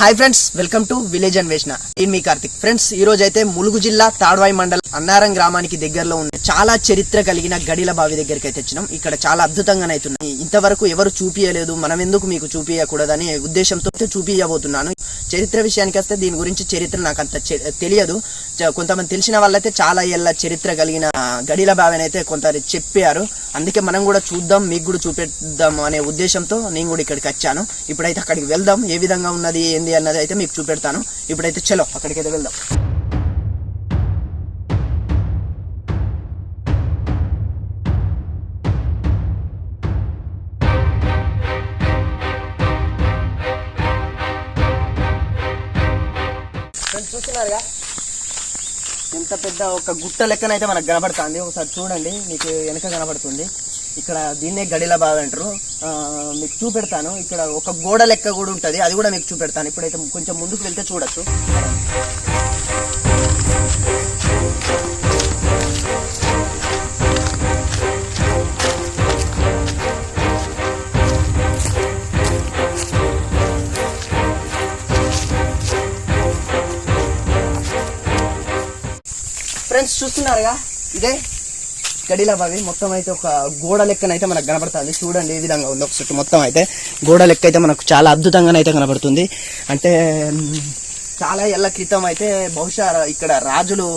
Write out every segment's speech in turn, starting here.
Hi friends welcome to village Anveshana నేను మీ Karthik friends ఈ రోజు అయితే ములుగు జిల్లా తాడ్వాయి మండలం అన్నారం గ్రామానికి దగ్గరలో ఉన్న చాలా చరిత్ర కలిగిన గడిల బావి దగ్గరికి అయితే వచ్చినాం. ఇక్కడ చాలా అద్భుతంగా అవుతున్నాయి. ఇంతవరకు ఎవరు చూపియలేదు మనం ఎందుకు మీకు చూపించకూడదని ఉద్దేశంతో చూపించబోతున్నాను చరిత్ర విషయానికి వస్తే దీని గురించి చరిత్ర నాకు అంత తెలియదు. కొంతమంది తెలిసిన వాళ్ళైతే చాలా ఏళ్ళ చరిత్ర కలిగిన గడిల బావిని అయితే కొంత చెప్పారు. అందుకే మనం కూడా చూద్దాం మీకు కూడా చూపెద్దాం అనే ఉద్దేశంతో నేను కూడా ఇక్కడికి వచ్చాను. ఇప్పుడైతే అక్కడికి వెళ్దాం. ఏ విధంగా ఉన్నది ఏంది అన్నది అయితే మీకు చూపెడతాను. ఇప్పుడైతే చలో అక్కడికైతే వెళ్దాం. చూస్తున్నారుగా ఎంత పెద్ద ఒక గుట్ట లెక్కనైతే మనకు కనబడుతుంది ఒకసారి చూడండి మీకు వెనక కనబడుతుంది ఇక్కడ దీన్నే గడిల బావి అంటారు. ఆ, మీకు చూపెడతాను. ఇక్కడ ఒక గోడ లెక్క కూడా ఉంటుంది. అది కూడా మీకు చూపెడతాను. ఇప్పుడైతే కొంచెం ముందుకు వెళ్తే చూడొచ్చు. ఫ్రెండ్స్ చూస్తున్నారుగా? ఇదే గడిల బావి మొత్తం అయితే ఒక గోడ లెక్కనైతే మనకు కనబడుతుంది. చూడండి ఏ విధంగా ఉంది ఒకసారి మొత్తం అయితే. గోడ లెక్క అయితే మనకు చాలా అద్భుతంగానైతే కనబడుతుంది. అంటే చాలా ఏళ్ళ క్రితం అయితే బహుశా ఇక్కడ రాజులు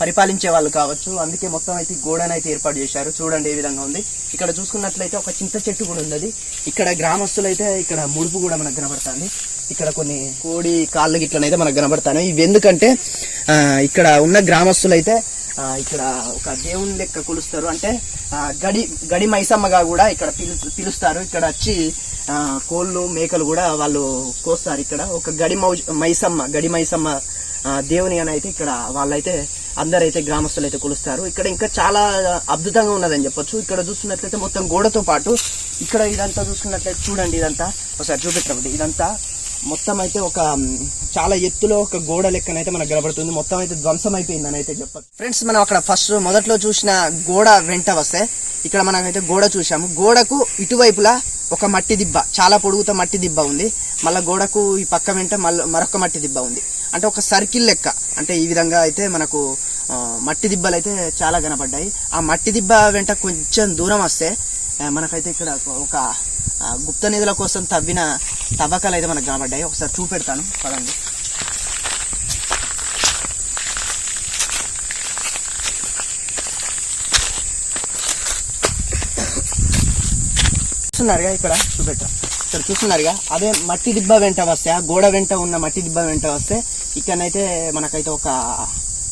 పరిపాలించే వాళ్ళు కావచ్చు. అందుకే మొత్తం అయితే గోడనైతే ఏర్పాటు చేశారు. చూడండి ఏ విధంగా ఉంది. ఇక్కడ చూసుకున్నట్లయితే ఒక చింత చెట్టు కూడా ఉంది ఇక్కడ గ్రామస్తులు అయితే ఇక్కడ ముడుపు కూడా మనకు కనబడుతుంది. ఇక్కడ కొన్ని కోడి కాళ్ళు గిట్లనైతే మనకు కనబడతాను. ఇవి ఎందుకంటే ఇక్కడ ఉన్న గ్రామస్తులు అయితే ఇక్కడ ఒక దేవుని లెక్క కొలుస్తారు. అంటే గడి గడి మైసమ్మగా కూడా ఇక్కడ పిలు పిలుస్తారు. ఇక్కడ వచ్చి కోళ్ళు మేకలు కూడా వాళ్ళు కోస్తారు ఇక్కడ. ఒక గడి మౌ మైసమ్మ గడి మైసమ్మ దేవుని అని అయితే ఇక్కడ వాళ్ళైతే అందరైతే గ్రామస్తులు అయితే కొలుస్తారు. ఇక్కడ ఇంకా చాలా అద్భుతంగా ఉన్నదని చెప్పొచ్చు. ఇక్కడ చూస్తున్నట్లయితే మొత్తం గోడతో పాటు ఇక్కడ ఇదంతా చూసుకున్నట్లయితే చూడండి ఇదంతా. ఒకసారి చూపెట్టండి ఇదంతా మొత్తం అయితే ఒక చాలా ఎత్తులో ఒక గోడ లెక్కనైతే మనకు కనబడుతుంది. మొత్తం అయితే ధ్వంసం అయిపోయిందని అయితే చెప్పచ్చు. ఫ్రెండ్స్ మనం అక్కడ ఫస్ట్ మొదట్లో చూసిన గోడ వెంట వస్తే ఇక్కడ మనమైతే గోడ చూసాము గోడకు ఇటువైపులా ఒక మట్టి దిబ్బ చాలా పొడుగుతో మట్టి దిబ్బ ఉంది. మళ్ళీ గోడకు ఈ పక్క వెంట మళ్ళీ మరొక మట్టి దిబ్బ ఉంది. అంటే ఒక సర్కిల్ లెక్క అంటే ఈ విధంగా అయితే మనకు మట్టి దిబ్బలు అయితే చాలా కనపడ్డాయి ఆ మట్టి దిబ్బ వెంట కొంచెం దూరం వస్తే మనకైతే ఇక్కడ ఒక గుప్త నిధుల కోసం తవ్విన తవ్వకాలు అయితే మనకు కనబడ్డాయి. ఒకసారి చూపెడతాను. పదండి. చూస్తున్నారుగా ఇక్కడ? చూపెట్టా ఇక్కడ చూస్తున్నారుగా? అదే మట్టి దిబ్బ వెంట వస్తే ఆ గోడ వెంట ఉన్న మట్టి దిబ్బ వెంట వస్తే ఇక్కడనైతే మనకైతే ఒక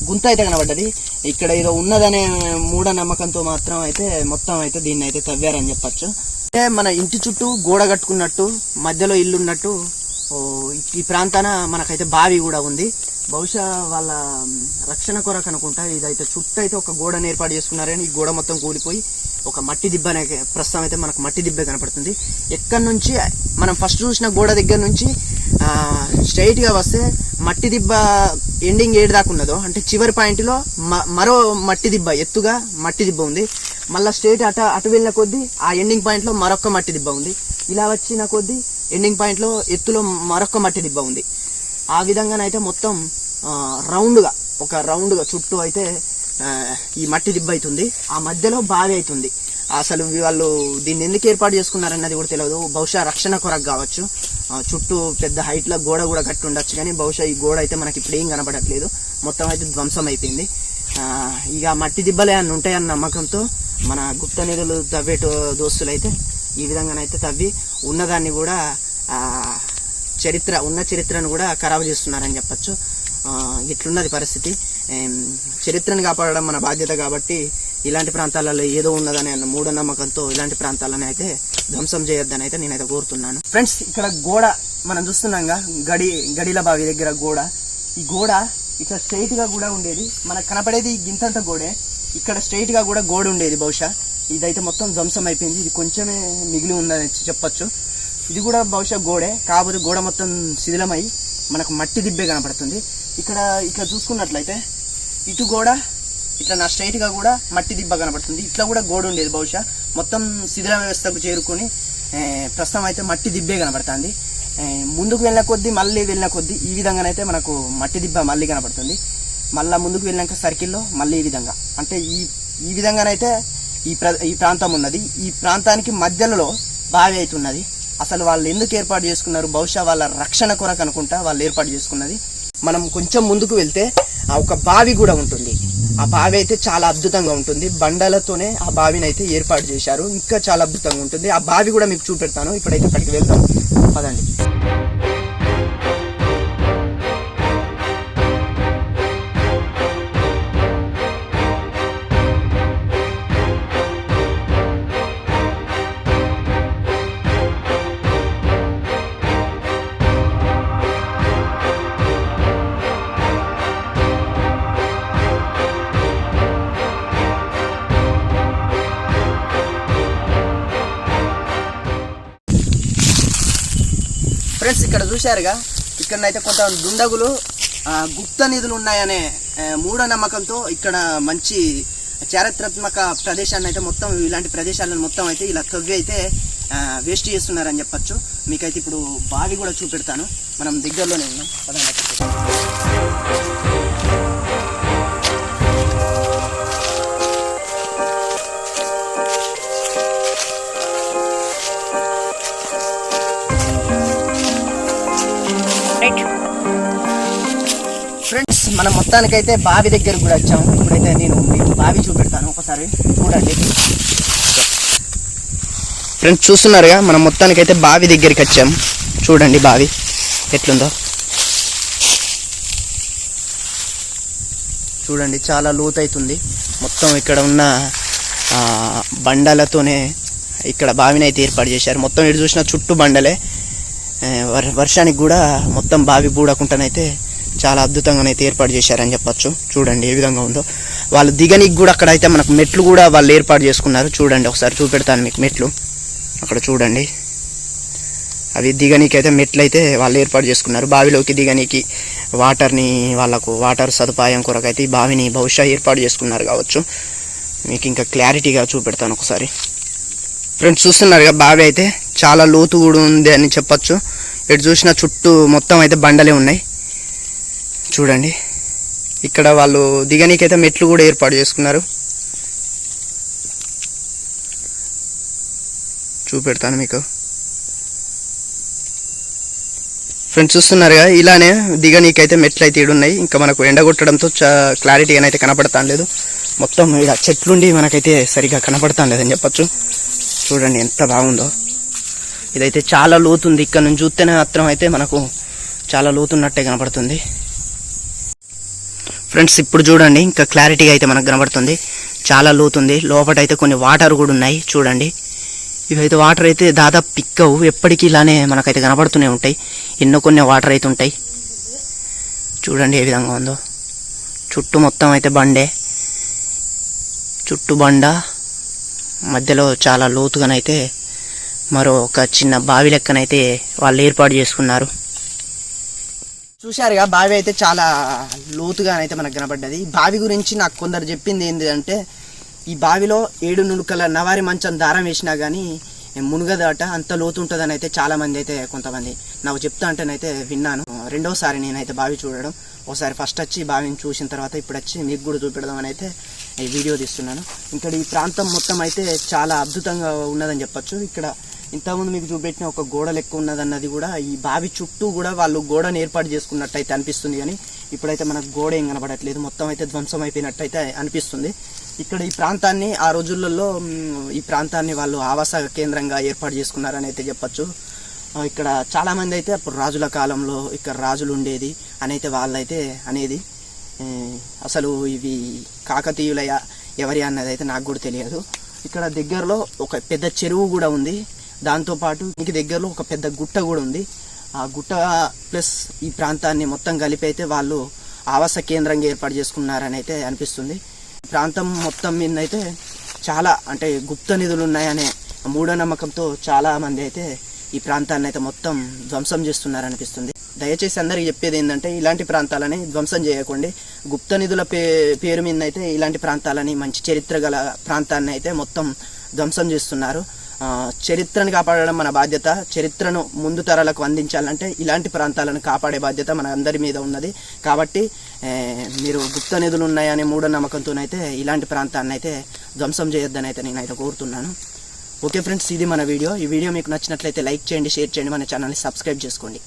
గుంత అయితే కనబడ్డది. ఇక్కడ ఏదో ఉన్నదనే మూఢనమ్మకంతో మాత్రం అయితే మొత్తం అయితే దీన్ని అయితే తవ్వారని చెప్పొచ్చు. అంటే మన ఇంటి చుట్టూ గోడ కట్టుకున్నట్టు మధ్యలో ఇల్లు ఉన్నట్టు ఈ ప్రాంతాన మనకైతే బావి కూడా ఉంది. బహుశా వాళ్ళ రక్షణ కొరకు అనుకుంటా ఇదైతే చుట్టూ అయితే ఒక గోడను ఏర్పాటు చేసుకున్నారని ఈ గోడ మొత్తం కూలిపోయి ఒక మట్టి దిబ్బ అనే ప్రస్తుతం అయితే మనకు మట్టి దిబ్బే కనపడుతుంది. ఎక్కడి నుంచి మనం ఫస్ట్ చూసిన గోడ దగ్గర నుంచి స్ట్రైట్గా వస్తే మట్టి దిబ్బ ఎండింగ్ ఏడు దాకా ఉన్నదో అంటే చివరి పాయింట్లో మ- మరో మట్టి దిబ్బ ఎత్తుగా మట్టి దిబ్బ ఉంది. మళ్ళీ స్ట్రైట్ అట అటు వెళ్ళిన కొద్దీ ఆ ఎండింగ్ పాయింట్లో మరొక మట్టి దిబ్బ ఉంది. ఇలా వచ్చిన కొద్దీ ఎండింగ్ పాయింట్లో ఎత్తులో మరొక మట్టి దిబ్బ ఉంది. ఆ విధంగానైతే మొత్తం రౌండ్గా ఒక రౌండ్గా చుట్టూ అయితే ఈ మట్టి దిబ్బ అవుతుంది ఆ మధ్యలో బావి అవుతుంది అసలు వాళ్ళు దీన్ని ఎందుకు ఏర్పాటు చేసుకున్నారన్నది కూడా తెలియదు. బహుశా రక్షణ కొరకు కావచ్చు. చుట్టూ పెద్ద హైట్లో గోడ కూడా కట్టి ఉండొచ్చు కానీ బహుశా ఈ గోడ అయితే మనకి ఇప్పుడు ఏం కనబడట్లేదు మొత్తం అయితే ధ్వంసం అయిపోయింది. ఇక మట్టి దిబ్బలే అని ఉంటాయన్న నమ్మకంతో మన గుప్త నిధులు తవ్వేటో దోస్తులు అయితే ఈ విధంగానైతే తవ్వి ఉన్నదాన్ని కూడా చరిత్ర ఉన్న చరిత్రను కూడా ఖరాబు చేస్తున్నారని చెప్పచ్చు. ఇట్లున్నది పరిస్థితి. చరిత్రను కాపాడడం మన బాధ్యత కాబట్టి ఇలాంటి ప్రాంతాలలో ఏదో ఉన్నదని అన్న మూఢనమ్మకంతో ఇలాంటి ప్రాంతాలను అయితే ధ్వంసం చేయొద్దని అయితే నేనైతే కోరుతున్నాను. ఫ్రెండ్స్ ఇక్కడ గోడ మనం చూస్తున్నాంగా గడి గడిల బావి దగ్గర గోడ. ఈ గోడ ఇక్కడ స్ట్రైట్గా కూడా ఉండేది. మనకు కనపడేది గింతంత గోడే. ఇక్కడ స్ట్రైట్గా కూడా గోడ ఉండేది బహుశా. ఇదైతే మొత్తం ధ్వంసం అయిపోయింది. ఇది కొంచెమే మిగిలి ఉందని చెప్పొచ్చు. ఇది కూడా బహుశా గోడే. కాకపోతే గోడ మొత్తం శిథిలమై మనకు మట్టి దిబ్బే కనపడుతుంది. ఇక్కడ ఇట్లా చూసుకున్నట్లయితే ఇటు గోడ ఇట్లా నా స్ట్రైట్గా కూడా మట్టి దిబ్బ కనబడుతుంది ఇట్లా కూడా గోడ ఉండేది బహుశా. మొత్తం శిథిల వ్యవస్థకు చేరుకొని ప్రస్తుతం అయితే మట్టి దిబ్బే కనబడుతుంది. ముందుకు వెళ్ళిన కొద్దీ మళ్ళీ వెళ్ళిన కొద్దీ ఈ విధంగానైతే మనకు మట్టి దిబ్బ మళ్ళీ కనబడుతుంది. మళ్ళీ ముందుకు వెళ్ళినాక సర్కిల్లో మళ్ళీ ఈ విధంగా. అంటే ఈ ఈ విధంగానైతే ఈ ప్ర ఈ ప్రాంతం ఉన్నది. ఈ ప్రాంతానికి మధ్యలో బావి అవుతున్నది అసలు వాళ్ళు ఎందుకు ఏర్పాటు చేసుకున్నారు? బహుశా వాళ్ళ రక్షణ కొరకు అనుకుంటా వాళ్ళు ఏర్పాటు చేసుకున్నది. మనం కొంచెం ముందుకు వెళ్తే ఆ ఒక బావి కూడా ఉంటుంది. ఆ బావి అయితే చాలా అద్భుతంగా ఉంటుంది. బండలతోనే ఆ బావిని అయితే ఏర్పాటు చేశారు. ఇంకా చాలా అద్భుతంగా ఉంటుంది. ఆ బావి కూడా మీకు చూపెడతాను. ఇప్పుడైతే అక్కడికి వెళ్తాం పదండి. ఇక్కడ చూశారుగా? ఇక్కడనైతే కొంత దుండగులు ఆ, గుప్త నిధులు ఉన్నాయనే మూఢనమ్మకంతో ఇక్కడ మంచి చారిత్రాత్మక ప్రదేశాన్ని అయితే మొత్తం ఇలాంటి ప్రదేశాలను మొత్తం అయితే ఇలా తవ్వి అయితే వేస్ట్ చేస్తున్నారని చెప్పొచ్చు. మీకైతే ఇప్పుడు బావి కూడా చూపెడతాను. మనం దగ్గరలోనే ఉన్నాం. పదండి మనం మొత్తానికైతే బావి దగ్గరకు కూడా వచ్చాము. ఇప్పుడైతే నేను మీకు బావి చూపెడతాను. ఒకసారి చూడండి. ఫ్రెండ్స్ చూస్తున్నారుగా? మనం మొత్తానికైతే బావి దగ్గరికి వచ్చాము. చూడండి బావి ఎట్లుందో. చూడండి చాలా లోతైతుంది. మొత్తం ఇక్కడ ఉన్న బండలతోనే ఇక్కడ బావిని అయితే ఏర్పాటు చేశారు. మొత్తం ఇటు చూసిన చుట్టూ బండలే. వర్షానికి కూడా మొత్తం బావి బూడకుండానైతే చాలా అద్భుతంగానైతే ఏర్పాటు చేశారని చెప్పొచ్చు. చూడండి ఏ విధంగా ఉందో. వాళ్ళు దిగనికి కూడా అక్కడ అయితే మనకు మెట్లు కూడా వాళ్ళు ఏర్పాటు చేసుకున్నారు. చూడండి ఒకసారి చూపెడతాను మీకు మెట్లు. అక్కడ చూడండి. అవి దిగనీకి అయితే మెట్లు అయితే వాళ్ళు ఏర్పాటు చేసుకున్నారు. బావిలోకి దిగనీకి వాటర్ని వాళ్ళకు వాటర్ సదుపాయం కొరకు అయితే ఈ బావిని బహుశా ఏర్పాటు చేసుకున్నారు కావచ్చు. మీకు ఇంకా క్లారిటీగా చూపెడతాను ఒకసారి. ఫ్రెండ్స్ చూస్తున్నారు బావి అయితే చాలా లోతు కూడా ఉంది అని చెప్పొచ్చు. ఇటు చూసిన చుట్టూ మొత్తం అయితే బండలే ఉన్నాయి. చూడండి. ఇక్కడ వాళ్ళు దిగనీకైతే మెట్లు కూడా ఏర్పాటు చేసుకున్నారు. చూపెడతాను మీకు. ఫ్రెండ్స్ చూస్తున్నారుగా ఇలానే దిగనీకైతే మెట్లు అయితే ఈడున్నాయి ఇంకా మనకు ఎండ కొట్టడంతో చా క్లారిటీగా అయితే కనపడతాం లేదు. మొత్తం ఇలా చెట్లుండి మనకైతే సరిగా కనపడతాం లేదని చెప్పొచ్చు. చూడండి ఎంత బాగుందో. ఇదైతే చాలా లోతుంది. ఇక్కడ నుంచి చూస్తేనే మాత్రం అయితే మనకు చాలా లోతున్నట్టే కనపడుతుంది. ఫ్రెండ్స్ ఇప్పుడు చూడండి ఇంకా క్లారిటీగా అయితే మనకు కనబడుతుంది. చాలా లోతుంది. లోపల అయితే కొన్ని వాటర్ కూడా ఉన్నాయి. చూడండి. ఇవైతే వాటర్ అయితే దాదాపు పిక్కవు. ఎప్పటికీ ఇలానే మనకైతే కనబడుతూనే ఉంటాయి. ఎన్నో కొన్ని వాటర్ అయితే ఉంటాయి. చూడండి ఏ విధంగా ఉందో. చుట్టూ మొత్తం అయితే బండే. చుట్టూ బండ. మధ్యలో చాలా లోతుగానైతే మరో ఒక చిన్న బావి లెక్కనైతే వాళ్ళు ఏర్పాటు చేసుకున్నారు. చూశారుగా బావి అయితే చాలా లోతుగా అయితే మనకు కనబడ్డది. ఈ బావి గురించి నాకు కొందరు చెప్పింది ఏంటి అంటే ఈ బావిలో ఏడు నులుకల నవారి మంచం దారం వేసినా కానీ మునుగదాట అంత లోతు ఉంటుందని అయితే చాలా మంది అయితే కొంతమంది నాకు చెప్తా అంటేనైతే విన్నాను. రెండోసారి నేనైతే బావి చూడడం ఒకసారి ఫస్ట్ వచ్చి బావిని చూసిన తర్వాత ఇప్పుడు వచ్చి మీకు కూడా చూపెడదాం అని అయితే ఈ వీడియో తీస్తున్నాను. ఇక్కడ ఈ ప్రాంతం మొత్తం అయితే చాలా అద్భుతంగా ఉన్నదని చెప్పొచ్చు. ఇక్కడ ఇంతకుముందు మీకు చూపెట్టిన ఒక గోడ లెక్క ఉన్నదన్నది కూడా ఈ బావి చుట్టూ కూడా వాళ్ళు గోడను ఏర్పాటు చేసుకున్నట్టు అయితే అనిపిస్తుంది కానీ ఇప్పుడైతే మనకు గోడ ఏం కనబడట్లేదు. మొత్తం అయితే ధ్వంసం అయిపోయినట్టు అయితే అనిపిస్తుంది. ఇక్కడ ఈ ప్రాంతాన్ని ఆ రోజులలో ఈ ప్రాంతాన్ని వాళ్ళు ఆవాస కేంద్రంగా ఏర్పాటు చేసుకున్నారని అయితే చెప్పొచ్చు. ఇక్కడ చాలామంది అయితే అప్పుడు రాజుల కాలంలో ఇక్కడ రాజులు ఉండేది అని అయితే వాళ్ళైతే అనేది అసలు ఇవి కాకతీయులయ ఎవరి అన్నది అయితే నాకు కూడా తెలియదు. ఇక్కడ దగ్గరలో ఒక పెద్ద చెరువు కూడా ఉంది. దాంతోపాటు ఇంక దగ్గరలో ఒక పెద్ద గుట్ట కూడా ఉంది. ఆ గుట్ట ప్లస్ ఈ ప్రాంతాన్ని మొత్తం కలిపి అయితే వాళ్ళు ఆవాస కేంద్రంగా ఏర్పాటు చేసుకున్నారని అయితే అనిపిస్తుంది. ప్రాంతం మొత్తం మీద అయితే చాలా అంటే గుప్త నిధులు ఉన్నాయనే మూఢనమ్మకంతో చాలా మంది అయితే ఈ ప్రాంతాన్ని అయితే మొత్తం ధ్వంసం చేస్తున్నారనిపిస్తుంది. దయచేసి అందరికి చెప్పేది ఏంటంటే ఇలాంటి ప్రాంతాలని ధ్వంసం చేయకండి. గుప్త నిధుల పే పేరు మీద అయితే ఇలాంటి ప్రాంతాలని మంచి చరిత్ర గల ప్రాంతాన్ని అయితే మొత్తం ధ్వంసం చేస్తున్నారు. చరిత్రను కాపాడడం మన బాధ్యత. చరిత్రను ముందు తరాలకు అందించాలంటే ఇలాంటి ప్రాంతాలను కాపాడే బాధ్యత మన అందరి మీద ఉన్నది. కాబట్టి మీరు గుప్త నిధులు ఉన్నాయనే మూఢనమ్మకంతోనైతే ఇలాంటి ప్రాంతాన్ని అయితే ధ్వంసం చేయొద్దని అయితే నేనైతే కోరుతున్నాను. ఓకే ఫ్రెండ్స్ ఇది మన వీడియో. ఈ వీడియో మీకు నచ్చినట్లయితే లైక్ చేయండి షేర్ చేయండి మన ఛానల్ని సబ్స్క్రైబ్ చేసుకోండి.